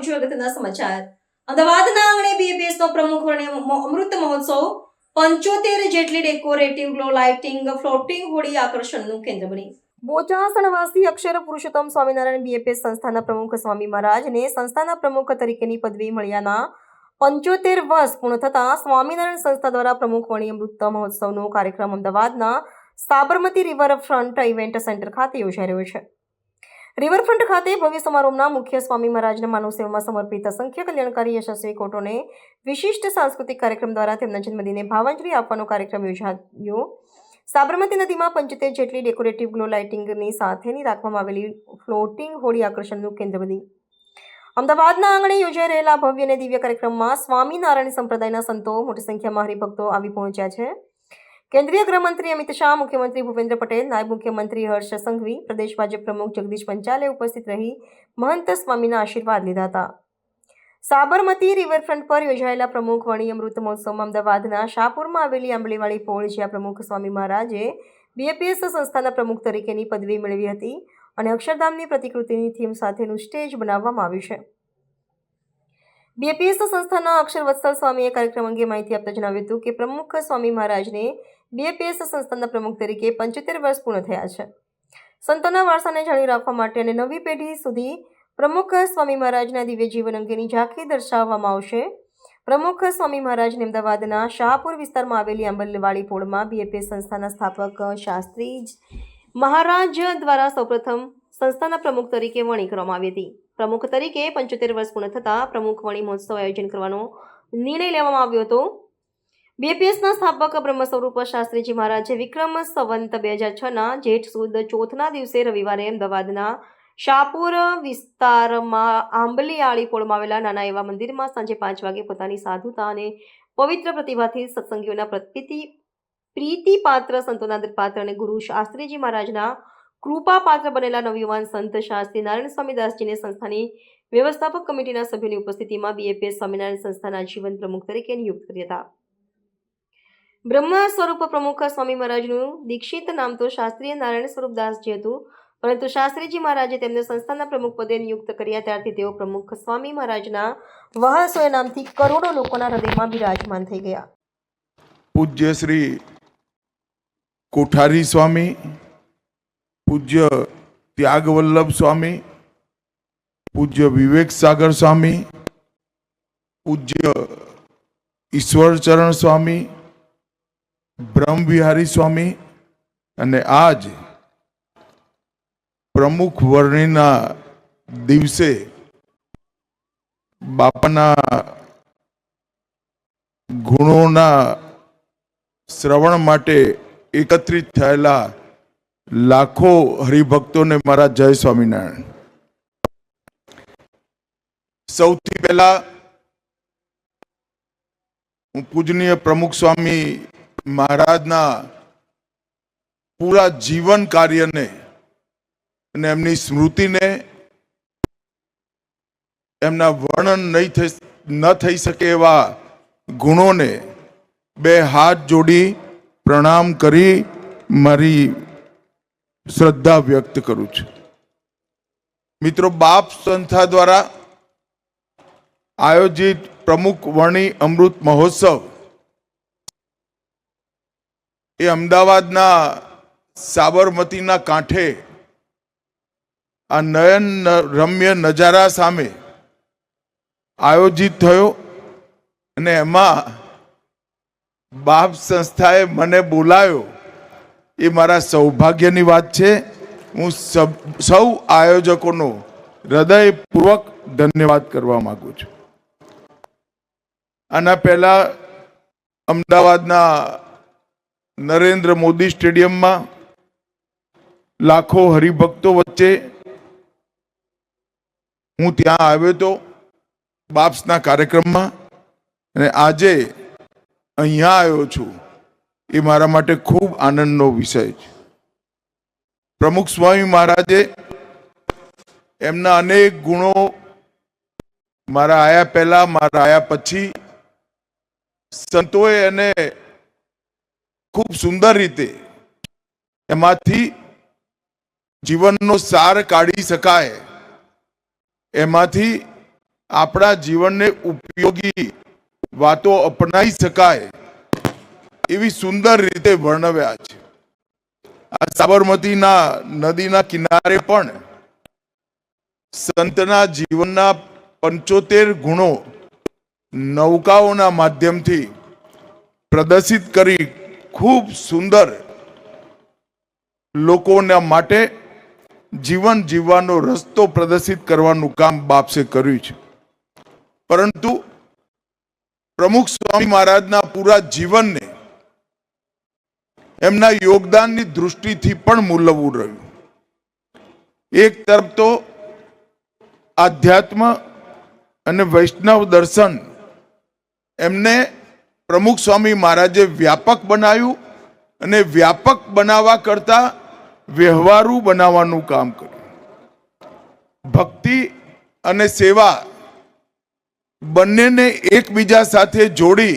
હવે સમાચાર અમદાવાદના આંગણે બીએપીએસનો પ્રમુખ અમૃત મહોત્સવ પંચોતેર જેટલી ડેકોરેટિવ ગ્લો લાઇટિંગ ફ્લોટિંગ હોડી આકર્ષણનું કેન્દ્ર બની. બોચાસણવાસી અક્ષર પુરુષોત્તમ સ્વામિનારાયણ બીએપીએસ સંસ્થાના પ્રમુખ સ્વામી મહારાજને સંસ્થાના પ્રમુખ તરીકેની પદવી મળ્યાના પંચોતેર વર્ષ પૂર્ણ થતાં સ્વામિનારાયણ સંસ્થા દ્વારા પ્રમુખ વણી અમૃત મહોત્સવનો કાર્યક્રમ અમદાવાદના સાબરમતી રિવરફ્રન્ટ ઇવેન્ટ સેન્ટર ખાતે યોજાઈ રહ્યો છે. રિવરફ્રન્ટ ખાતે ભવ્ય સમારોહના મુખ્ય સ્વામી મહારાજના માનવ સેવામાં સમર્પિત અસંખ્ય કલ્યાણકારી યશસ્વી કોટોને વિશિષ્ટ સાંસ્કૃતિક કાર્યક્રમ દ્વારા તેમના જન્મદિને ભાવાંજલિ આપવાનો કાર્યક્રમ યોજાયો. સાબરમતી નદીમાં પંચોતેર જેટલી ડેકોરેટિવ ગ્લો લાઇટિંગની સાથેની રાખવામાં આવેલી ફ્લોટિંગ હોળી આકર્ષણનું કેન્દ્ર બની. અમદાવાદના આંગણે યોજાઈ રહેલા ભવ્ય અને દિવ્ય કાર્યક્રમમાં સ્વામિનારાયણ સંપ્રદાયના સંતો મોટી સંખ્યામાં હરિભક્તો આવી પહોંચ્યા છે. કેન્દ્રીય ગૃહમંત્રી અમિત શાહ, મુખ્યમંત્રી ભૂપેન્દ્ર પટેલ, નાયબ મુખ્યમંત્રી હર્ષ સંઘવી, પ્રદેશ ભાજપ પ્રમુખ જગદીશ પંચાલે ઉપસ્થિત રહી મહંત સ્વામીના આશીર્વાદ લીધા હતા. સાબરમતી રિવરફ્રન્ટ પર યોજાયેલા પ્રમુખ વણી અમૃત મહોત્સવમાં અમદાવાદના શાહપુરમાં આવેલી આંબલીવાળી પોળ, જ્યાં પ્રમુખ સ્વામી મહારાજે બીએપીએસ સંસ્થાના પ્રમુખ તરીકેની પદવી મેળવી હતી અને અક્ષરધામની પ્રતિકૃતિની થીમ સાથેનું સ્ટેજ બનાવવામાં આવ્યું છે. બીએપીએસ સંસ્થાના અક્ષર વત્સલ સ્વામીએ કાર્યક્રમ અંગે માહિતી આપતા જણાવ્યું હતું કે પ્રમુખ સ્વામી મહારાજને બીએપીએસ સંસ્થાના પ્રમુખ તરીકે પંચોતેર વર્ષ પૂર્ણ થયા છે. સંતોના વારસાને જાળવી રાખવા માટે અને નવી પેઢી સુધી પ્રમુખ સ્વામી મહારાજના દિવ્ય જીવન અંગેની ઝાંખી દર્શાવવામાં આવશે. પ્રમુખ સ્વામી મહારાજને અમદાવાદના શાહપુર વિસ્તારમાં આવેલી આંબલવાડી પોળમાં બીએપીએસ સંસ્થાના સ્થાપક શાસ્ત્રી મહારાજ દ્વારા સૌપ્રથમ સંસ્થાના પ્રમુખ તરીકે વણી કરવામાં આવી હતી. પ્રમુખ તરીકે પંચોતેર વર્ષ પૂર્ણ થતાં પ્રમુખ વણી મહોત્સવ આયોજન કરવાનો નિર્ણય લેવામાં આવ્યો હતો. બીએપીએસના સ્થાપક બ્રહ્મ સ્વરૂપ શાસ્ત્રીજી મહારાજે વિક્રમ સંવંત બે હજાર છના જેઠ સુદ ચોથના દિવસે રવિવારે અમદાવાદના શાહપુર વિસ્તારમાં આંબલીયાળી પોળમાં આવેલા નાના એવા મંદિરમાં સાંજે પાંચ વાગે પોતાની સાધુતા અને પવિત્ર પ્રતિભાથી સત્સંગીઓના પ્રતિ પ્રીતિપાત્ર સંતોના પાત્ર અને ગુરુ શાસ્ત્રીજી મહારાજના કૃપા પાત્ર બનેલા નવયુવાન સંત શાસ્ત્રી નારાયણ સ્વામી સંસ્થાની વ્યવસ્થાપક કમિટીના સભ્યોની ઉપસ્થિતિમાં બીએપીએસ સ્વામિનારાયણ સંસ્થાના જીવન પ્રમુખ તરીકે નિયુક્ત કર્યા હતા. બ્રહ્મ સ્વરૂપ પ્રમુખ સ્વામી મહારાજનું દીક્ષિત નામ તો શાસ્ત્રીય નારાયણ સ્વરૂપ દાસજી હતું. પરંતુ શાસ્ત્રીજી મહારાજે તેમને સંસ્થાના પ્રમુખ પદે નિયુક્ત કર્યા. ત્યારથી તેઓ પ્રમુખ સ્વામી મહારાજના વહાસોય નામથી કરોડો લોકોના હૃદયમાં બિરાજમાન થઈ ગયા. પૂજ્ય શ્રી કોઠારી સ્વામી, પૂજ્ય ત્યાગવલ્લભ સ્વામી, પૂજ્ય વિવેક સાગર સ્વામી, પૂજ્ય ઈશ્વરચરણ સ્વામી બ્રહ્મવિહારી સ્વામી અને આજ પ્રમુખ વર્ણિના દિવસે બાપાના ગુણોના શ્રવણ માટે એકત્રિત થયેલા લાખો હરિભક્તોને મારા જય સ્વામિનારાયણ. સૌથી પહેલા હું પૂજનીય પ્રમુખ સ્વામી મહારાજના પૂરા જીવન કાર્યને અને એમની સ્મૃતિને એમના વર્ણન નહીં થઈ ન થઈ શકે એવા ગુણોને બે હાથ જોડી પ્રણામ કરી મારી શ્રદ્ધા વ્યક્ત કરું છું. મિત્રો, બાપ સંસ્થા દ્વારા આયોજિત પ્રમુખ વર્ણી અમૃત મહોત્સવ એ અમદાવાદના સાબરમતીના કાંઠે આ નયન રમ્ય નજારા સામે આયોજિત થયો અને એમાં બાપ સંસ્થાએ મને બોલાયો. એ મારા સૌભાગ્યની વાત છે. હું સૌ આયોજકોનો હૃદયપૂર્વક ધન્યવાદ કરવા માગું છું. આના પહેલાં અમદાવાદના નરેન્દ્ર મોદી સ્ટેડિયમમાં લાખો હરિભક્તો વચ્ચે હું ત્યાં આવ્યો હતો બાપ્સના કાર્યક્રમમાં અને આજે અહીંયા આવ્યો છું એ મારા માટે ખૂબ આનંદનો વિષય છે. પ્રમુખ સ્વામી મહારાજે એમના અનેક ગુણો મારા આયા પહેલા, મારા આયા પછી સંતોએ એને ખૂબ સુંદર રીતે એમાંથી જીવનનો સાર કાઢી શકાય. એમાંથી આપણા જીવનને ઉપયોગી વાતો અપનાવી શકાય એવી સુંદર રીતે વર્ણવ્યા છે. આ સાબરમતીના નદીના કિનારે પણ સંતના જીવનના પંચોતેર ગુણો નૌકાઓના માધ્યમથી પ્રદર્શિત કરી ખૂબ સુંદર લોકોના માટે જીવન જીવવાનો રસ્તો પ્રદર્શિત કરવાનું કામ બાપસે કર્યું છે. પરંતુ પ્રમુખ સ્વામી મહારાજના પૂરા જીવનને એમના યોગદાનની દૃષ્ટિથી પણ મૂલવવું રહ્યું. એક તરફ તો આધ્યાત્મ અને વૈષ્ણવ દર્શન એમને પ્રમુખ સ્વામી મહારાજે વ્યાપક બનાવ્યું અને વ્યાપક બનાવવા કરતા વ્યવહારુ બનાવવાનું કામ કર્યું. ભક્તિ અને સેવા બંનેને એકબીજા સાથે જોડી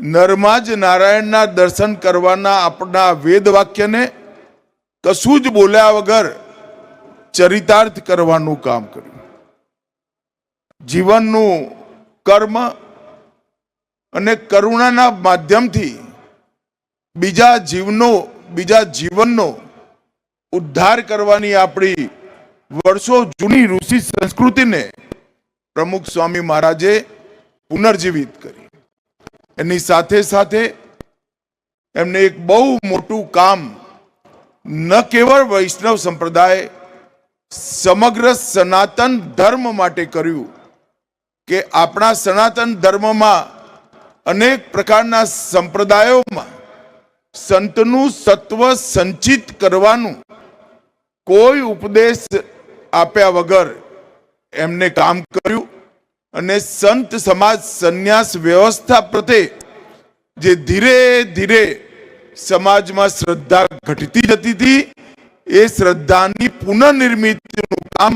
નર્માજ નારાયણના દર્શન કરવાના આપણા વેદ વાક્યને કશું જ બોલ્યા વગર ચરિતાર્થ કરવાનું કામ કર્યું. જીવનનું કર્મ અને કરુણાના માધ્યમથી બીજા જીવનો, બીજા જીવનનો ઉદ્ધાર કરવાની આપણી વર્ષો જૂની ઋષિ સંસ્કૃતિને પ્રમુખ સ્વામી મહારાજે પુનર્જીવિત કરી. એની સાથે સાથે એમને એક બહુ મોટું કામ ન કેવળ વૈષ્ણવ સંપ્રદાય, સમગ્ર સનાતન ધર્મ માટે કર્યું કે આપણા સનાતન ધર્મમાં અનેક પ્રકારના સંપ્રદાયોમાં સંતનું સત્વ સંચિત કરવાનું કોઈ ઉપદેશ આપ્યા વગર એમને કામ કર્યું અને સંત સમાજ સંન્યાસ વ્યવસ્થા પ્રત્યે જે ધીરે ધીરે સમાજમાં શ્રદ્ધા ઘટતી જતી હતી, એ શ્રદ્ધાની પુનઃનિર્મિતનું કામ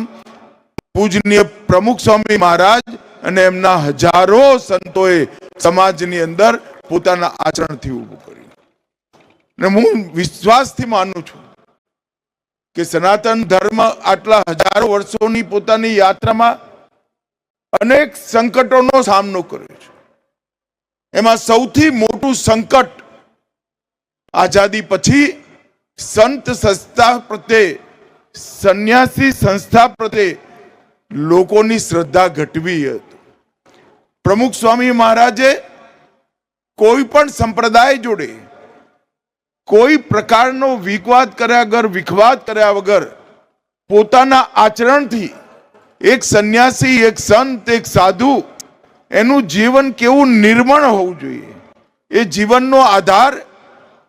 પૂજનીય પ્રમુખ સ્વામી મહારાજ અને એમના હજારો સંતોએ સમાજની અંદર પોતાના આચરણથી ઊભું કર્યું. ને હું વિશ્વાસથી માનું છું કે સનાતન ધર્મ આટલા હજારો વર્ષોની પોતાની યાત્રામાં અનેક સંકટોનો સામનો કર્યો છે. એમાં સૌથી મોટું સંકટ આઝાદી પછી સંત સંસ્થા પ્રત્યે, સંન્યાસી સંસ્થા પ્રત્યે લોકોની શ્રદ્ધા ઘટવી હતી. પ્રમુખ સ્વામી મહારાજે કોઈ પણ સંપ્રદાય જોડે કોઈ પ્રકારનો વિખવાદ કર્યા વગર, વિખવાદ કર્યા વગર પોતાના આચરણથી એક સંન્યાસી, એક સંત, એક સાધુ એનું જીવન કેવું નિર્મળ હોવું જોઈએ? એ જીવનનો આધાર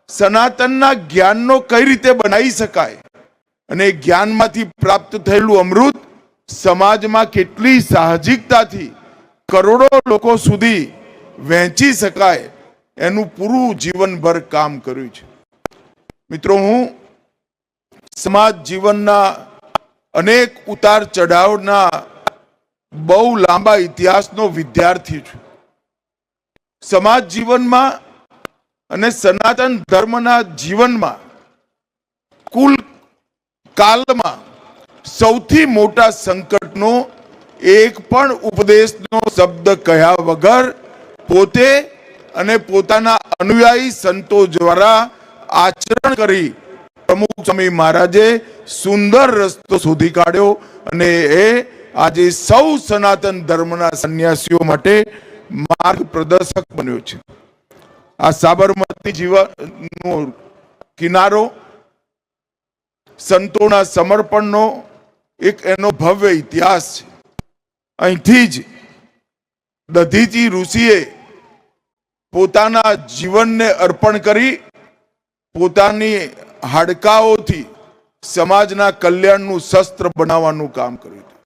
સનાતનના જ્ઞાનનો કઈ રીતે બનાવી શકાય? અને જ્ઞાનમાંથી પ્રાપ્ત થયેલું અમૃત સમાજમાં કેટલી સાહજિકતાથી કરોડો લોકો સુધી વહેંચી શકાય એનું પૂરું જીવનભર કામ કર્યું છે. મિત્રો, હું સમાજ જીવનના અનેક ઉતાર ચઢાવના બહુ લાંબા ઇતિહાસનો વિદ્યાર્થી છું. સમાજ જીવનમાં અને સનાતન ધર્મના જીવનમાં કુલ કાલમાં સૌથી મોટા સંકટનો એક પણ ઉપદેશનો શબ્દ કહ્યા વગર પોતે અને પોતાના અનુયાયી સંતો દ્વારા આચરણ કરી પ્રમુખ સ્વામી મહારાજે સુંદર રસ્તો શોધી કાઢ્યો અને એ આજે સૌ સનાતન ધર્મના સંન્યાસીઓ માટે માર્ગ પ્રદર્શક બન્યો છે. આ સાબરમતી જીવનનો કિનારો સંતોના સમર્પણનો એક એનો ભવ્ય ઇતિહાસ છે. અહીંથી જ દધીજી ઋષિએ પોતાના જીવનને અર્પણ કરી પોતાની હાડકાઓથી સમાજના કલ્યાણનું શસ્ત્ર બનાવવાનું કામ કર્યું